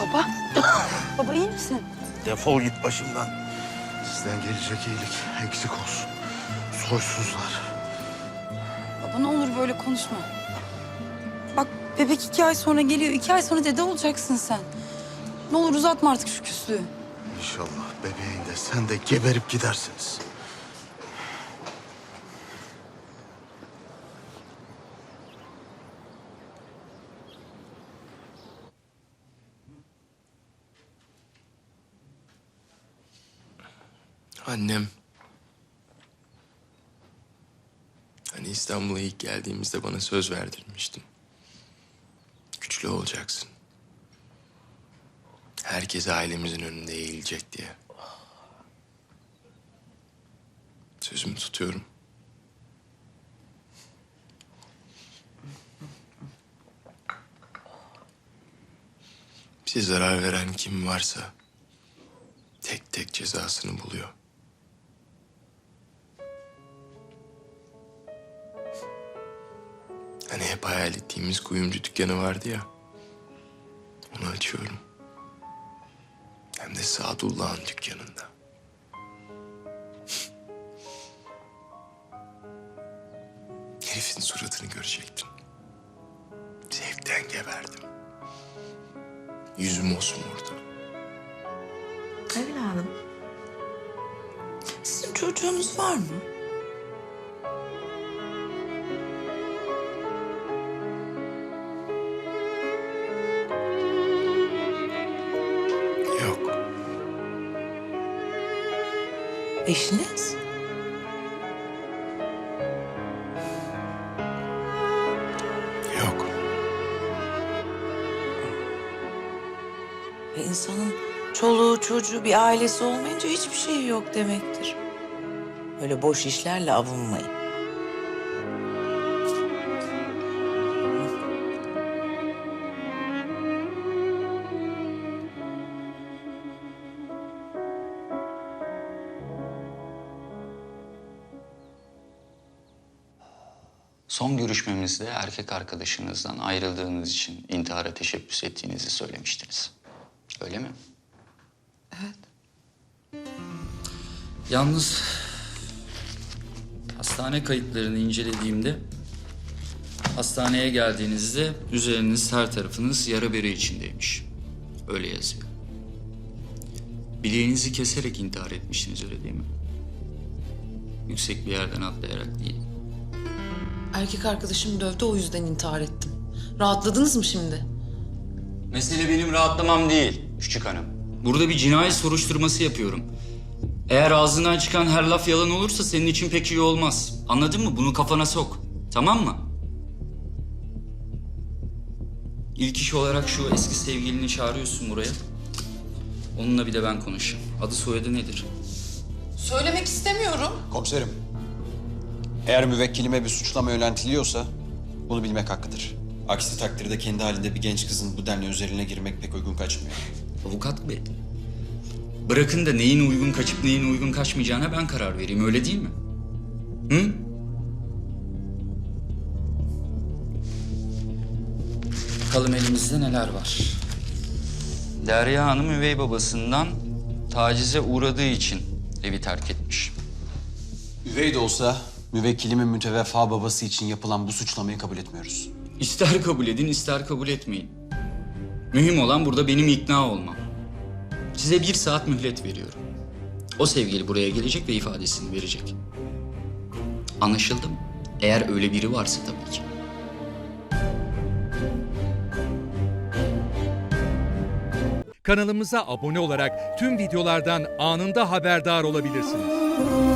Baba. Baba iyi misin? Defol git başımdan. Sizden gelecek iyilik eksik olsun. Soysuzlar. Baba ne olur böyle konuşma. Bak bebek iki ay sonra geliyor. iki ay sonra dede olacaksın sen. Ne olur uzatma artık şu küslüğü. İnşallah bebeğin de sen de geberip gidersiniz. Annem. Hani İstanbul'a ilk geldiğimizde bana söz verdirmiştin. Güçlü olacaksın. Herkes ailemizin önünde eğilecek diye. Sözümü tutuyorum. Bize zarar veren kim varsa tek tek cezasını buluyor. Hani hep hayal ettiğimiz kuyumcu dükkanı vardı ya. Onu açıyorum. Hem de Sadullah'ın dükkanında. Herifin suratını görecektin. Zevkten geberdim. Yüzüm osmurdu. Evladım. Sizin çocuğunuz var mı? Yok. Eşiniz? Yok. Ve insanın çoluğu çocuğu bir ailesi olmayınca hiçbir şey yok demektir. Öyle boş işlerle avunmayın. Son görüşmemizde erkek arkadaşınızdan ayrıldığınız için intihara teşebbüs ettiğinizi söylemiştiniz. Öyle mi? Yalnız hastane kayıtlarını incelediğimde hastaneye geldiğinizde üzeriniz her tarafınız yara bere içindeymiş. Öyle yazıyor. Bileğinizi keserek intihar etmiştiniz öyle değil mi? Yüksek bir yerden atlayarak değil. Erkek arkadaşım dövdü o yüzden intihar ettim. Rahatladınız mı şimdi? Mesele benim rahatlamam değil küçük hanım. Burada bir cinayet soruşturması yapıyorum. Eğer ağzından çıkan her laf yalan olursa senin için pek iyi olmaz. Anladın mı? Bunu kafana sok. Tamam mı? İlk iş olarak şu eski sevgilini çağırıyorsun buraya. Onunla bir de ben konuşayım. Adı soyadı nedir? Söylemek istemiyorum. Komiserim. Eğer müvekkilime bir suçlama yöneltiliyorsa bunu bilmek hakkıdır. Aksi takdirde kendi halinde bir genç kızın bu denli özeline girmek pek uygun kaçmıyor. Avukat bey. Bırakın da neyin uygun kaçıp neyin uygun kaçmayacağına ben karar vereyim. Öyle değil mi? Hı? Bakalım elimizde neler var. Derya Hanım üvey babasından tacize uğradığı için evi terk etmiş. Üvey de olsa müvekkilimin müteveffa babası için yapılan bu suçlamayı kabul etmiyoruz. İster kabul edin, ister kabul etmeyin. Mühim olan burada benim ikna olmam. Size bir saat mühlet veriyorum. O sevgili buraya gelecek ve ifadesini verecek. Anlaşıldı mı? Eğer öyle biri varsa tabii ki. Kanalımıza abone olarak tüm videolardan anında haberdar olabilirsiniz.